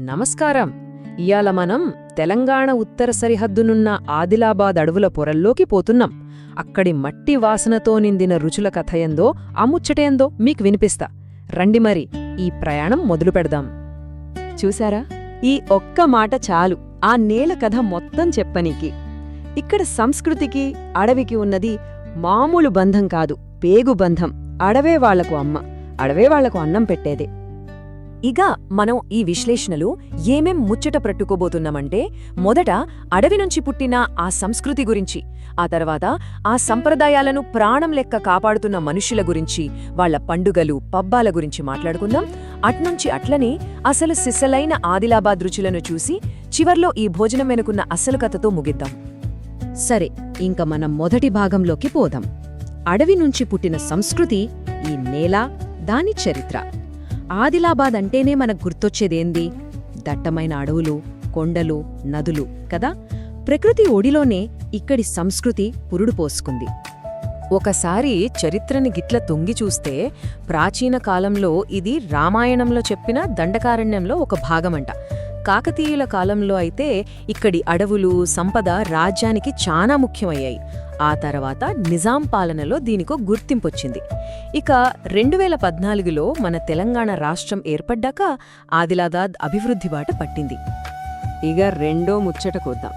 నమస్కారం. ఇయాల మనం తెలంగాణ ఉత్తర సరిహద్దునున్న ఆదిలాబాద్ అడవుల పొరల్లోకి పోతున్నాం. అక్కడి మట్టి వాసనతో నిందిన రుచుల కథయందో అముచ్చటయందో మీకు వినిపిస్తా. రండి మరి ఈ ప్రయాణం మొదలు పెడదాం. చూశారా? ఈ ఒక్క మాట చాలు. ఆ నేల కథ మొత్తం చెప్పనీకి. ఇక్కడ సంస్కృతికి అడవికి ఉన్నది మామూలు బంధం కాదు పేగు బంధం. అడవే వాళ్ళకు అమ్మ. అడవే వాళ్ళకు అన్నం పెట్టేదే. ఇక మనం ఈ విశ్లేషణలు ఏమేం ముచ్చట పట్టుకోబోతున్నామంటే మొదట అడవి నుంచి పుట్టిన ఆ సంస్కృతి గురించి ఆ తర్వాత ఆ సంప్రదాయాలను ప్రాణం లెక్క కాపాడుతున్న మనుషుల గురించి వాళ్ళ పండుగలు పబ్బాల గురించి మాట్లాడుకుందాం. అట్నుంచి అట్లనే అసలు సిసలైన ఆదిలాబాద్ రుచులను చూసి చివర్లో ఈ భోజనం వెనుకున్న అసలు కథతో ముగిద్దాం. సరే ఇంక మనం మొదటి భాగంలోకి పోదాం. అడవి నుంచి పుట్టిన సంస్కృతి ఈ నేల దాని చరిత్ర. ఆదిలాబాద్ అంటేనే మనకు గుర్తొచ్చేదేంది దట్టమైన అడవులు కొండలు నదులు కదా? ప్రకృతి ఒడిలోనే ఇక్కడి సంస్కృతి పురుడు పోసుకుంది. ఒకసారి చరిత్రని గిట్ల తొంగి చూస్తే ప్రాచీన కాలంలో ఇది రామాయణంలో చెప్పిన దండకారణ్యంలో ఒక భాగమంట. కాకతీయుల కాలంలో అయితే ఇక్కడి అడవులు సంపద రాజ్యానికి చాలా ముఖ్యమయ్యాయి. ఆ తర్వాత నిజాం పాలనలో దీనికో గుర్తింపొచ్చింది. ఇక రెండు వేల పద్నాలుగులో మన తెలంగాణ రాష్ట్రం ఏర్పడ్డాక ఆదిలాబాద్ అభివృద్ధి బాట పట్టింది. ఇక రెండో ముచ్చట కొద్దాం.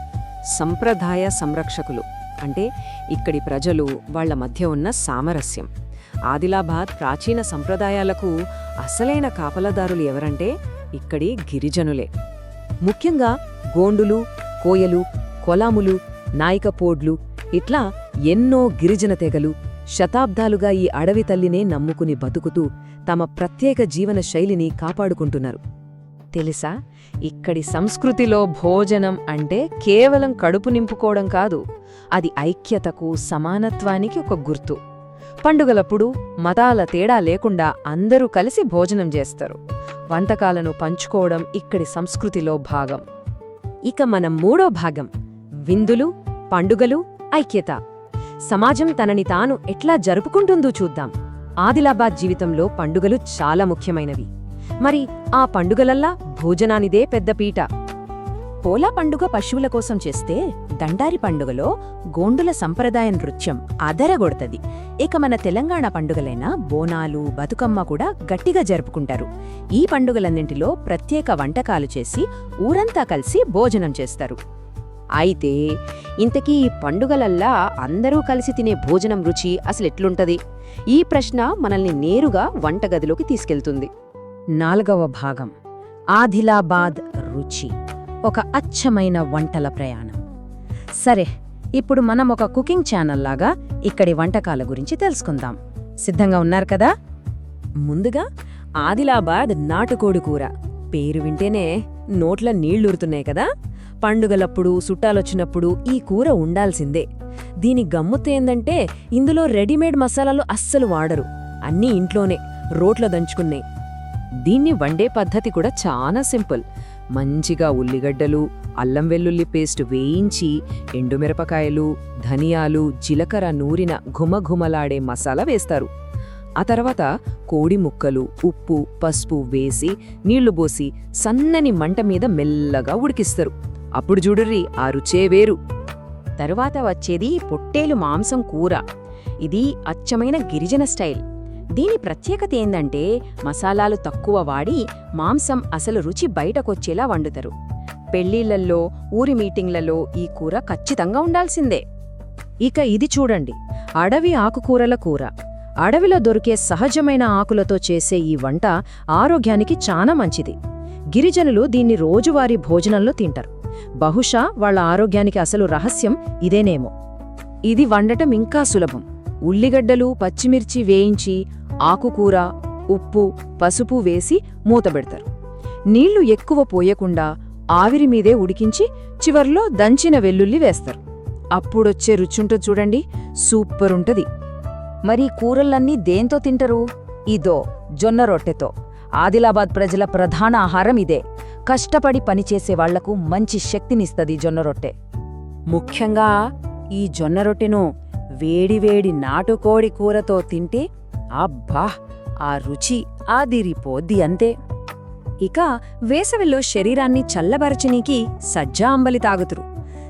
సంప్రదాయ సంరక్షకులు అంటే ఇక్కడి ప్రజలు వాళ్ళ మధ్య ఉన్న సామరస్యం. ఆదిలాబాద్ ప్రాచీన సంప్రదాయాలకు అసలైన కాపలదారులు ఎవరంటే ఇక్కడి గిరిజనులే. ముఖ్యంగా గోండులు కోయలు కొలాములు నాయికపోడ్లు ఇట్లా ఎన్నో గిరిజన తెగలు శతాబ్దాలుగా ఈ అడవి తల్లినే నమ్ముకుని బతుకుతూ తమ ప్రత్యేక జీవన శైలిని కాపాడుకుంటున్నారు. తెలుసా? ఇక్కడి సంస్కృతిలో భోజనం అంటే కేవలం కడుపు నింపుకోవడం కాదు అది ఐక్యతకు సమానత్వానికి ఒక గుర్తు. పండుగలప్పుడు మతాల తేడా లేకుండా అందరూ కలిసి భోజనం చేస్తారు. వంటకాలను పంచుకోవడం ఇక్కడి సంస్కృతిలో భాగం. ఇక మన మూడో భాగం విందులు పండుగలు ఐక్యత. సమాజం తనని తాను ఎట్లా జరుపుకుంటుందో చూద్దాం. ఆదిలాబాద్ జీవితంలో పండుగలు చాలా ముఖ్యమైనవి. మరి ఆ పండుగలల్లా భోజనానిదే పెద్ద పీట. పోలా పండుగ పశువుల కోసం చేస్తే దండారి పండుగలో గోండుల సంప్రదాయ నృత్యం అదరగొడతది. ఇక మన తెలంగాణ పండుగలైన బోనాలు బతుకమ్మ కూడా గట్టిగా జరుపుకుంటారు. ఈ పండుగలన్నింటిలో ప్రత్యేక వంటకాలు చేసి ఊరంతా కలిసి భోజనం చేస్తారు. అయితే ఇంతకీ ఈ పండుగలల్లా అందరూ కలిసి తినే భోజనం రుచి అసలు ఎట్లుంటది ఈ ప్రశ్న మనల్ని నేరుగా వంటగదిలోకి తీసుకెళ్తుంది. నాలుగవ భాగం. ఆదిలాబాద్ రుచి. ఒక అచ్చమైన వంటల ప్రయాణం. సరే ఇప్పుడు మనం ఒక కుకింగ్ ఛానల్ లాగా ఇక్కడి వంటకాల గురించి తెలుసుకుందాం. సిద్ధంగా ఉన్నారు కదా? ముందుగా ఆదిలాబాద్ నాటుకోడి కూర. పేరు వింటేనే నోట్ల నీళ్ళూరుతున్నాయి కదా? పండుగలప్పుడు చుట్టాలొచ్చినప్పుడు ఈ కూర ఉండాల్సిందే. దీని గమ్ముతేందంటే ఇందులో రెడీమేడ్ మసాలాలు అస్సలు వాడరు. అన్నీ ఇంట్లోనే రోట్ల దంచుకున్నాయి. దీన్ని వండే పద్ధతి కూడా చాలా సింపుల్. మంచిగా ఉల్లిగడ్డలు అల్లం వెల్లుల్లి పేస్ట్ వేయించి ఎండుమిరపకాయలు ధనియాలు జీలకర్ర నూరిన ఘుమఘుమలాడే మసాలా వేస్తారు. ఆ తర్వాత కోడి ముక్కలు ఉప్పు పసుపు వేసి నీళ్ళు పోసి సన్నని మంట మీద మెల్లగా ఉడికిస్తారు. అప్పుడు చూడుర్రి ఆ రుచే వేరు. తరువాత వచ్చేది పొట్టేలు మాంసం కూర. ఇది అచ్చమైన గిరిజన స్టైల్. దీని ప్రత్యేకత ఏందంటే మసాలాలు తక్కువ వాడి మాంసం అసలు రుచి బయటకొచ్చేలా వండుతారు. పెళ్ళిళ్ళల్లో ఊరి మీటింగ్లలో ఈ కూర ఖచ్చితంగా ఉండాల్సిందే. ఇక ఇది చూడండి అడవి ఆకుకూరల కూర. అడవిలో దొరికే సహజమైన ఆకులతో చేసే ఈ వంట ఆరోగ్యానికి చాలా మంచిది. గిరిజనులు దీన్ని రోజువారీ భోజనంలో తింటారు. బహుశా వాళ్ళ ఆరోగ్యానికి అసలు రహస్యం ఇదేనేమో. ఇది వండటం ఇంకా సులభం. ఉల్లిగడ్డలు పచ్చిమిర్చి వేయించి ఆకుకూర ఉప్పు పసుపు వేసి మూతబెడతారు నీళ్ళు ఎక్కువ పోయకుండా ఆవిరి మీదే ఉడికించి చివర్లో దంచిన వెల్లుల్లి వేస్తారు. అప్పుడొచ్చే రుచుంటో చూడండి సూపరుంటది. మరి కూరలన్నీ దేంతో తింటరు? ఇదో జొన్న రొట్టెతో. ఆదిలాబాద్ ప్రజల ప్రధాన ఆహారం ఇదే. కష్టపడి పనిచేసే వాళ్ళకు మంచి శక్తినిస్తది జొన్న రొట్టె. ముఖ్యంగా ఈ జొన్న రొట్టెను వేడివేడి నాటుకోడి కూరతో తింటే అబ్బా ఆ రుచి ఆదిరిపోద్ది అంతే. ఇక వేసవిలో శరీరాన్ని చల్లబరచనీకి సజ్జ అంబలి తాగుతురు.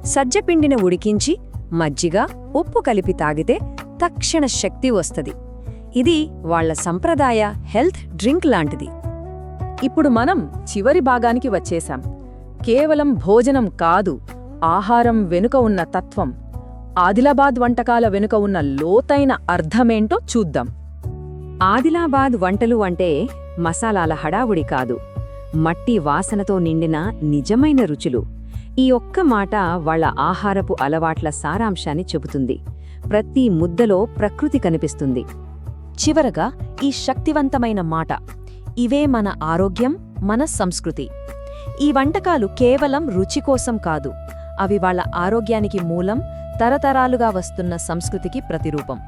సజ్జ పిండిని ఉడికించి మజ్జిగ ఉప్పు కలిపి తాగితే తక్షణ శక్తి వస్తది. ఇది వాళ్ళ సంప్రదాయ హెల్త్ డ్రింక్ లాంటిది. ఇప్పుడు మనం చివరి భాగానికి వచ్చేశాం. కేవలం భోజనం కాదు ఆహారం వెనుక ఉన్న తత్వం ఆదిలాబాద్ వంటకాల వెనుక ఉన్న లోతైన అర్థమేంటో చూద్దాం. ఆదిలాబాద్ వంటలు అంటే మసాలాల హడావుడి కాదు మట్టి వాసనతో నిండిన నిజమైన రుచులు. ఈ ఒక్క మాట వాళ్ళ ఆహారపు అలవాట్ల సారాంశాన్ని చెబుతుంది. ప్రతి ముద్దలో ప్రకృతి కనిపిస్తుంది. చివరగా ఈ శక్తివంతమైన మాట ఇవే మన ఆరోగ్యం మన సంస్కృతి. ఈ వంటకాలు కేవలం రుచి కోసం కాదు అవి వాళ్ళ ఆరోగ్యానికి మూలం తరతరాలుగా వస్తున్న సంస్కృతికి ప్రతిరూపం.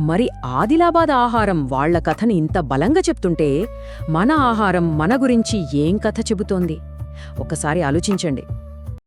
మరి ఆదిలాబాద్ ఆహారం వాళ్ళ కథని ఇంత బలంగా చెప్తుంటే మన ఆహారం మన గురించి ఏం కథ చెబుతోంది? ఒకసారి ఆలోచించండి.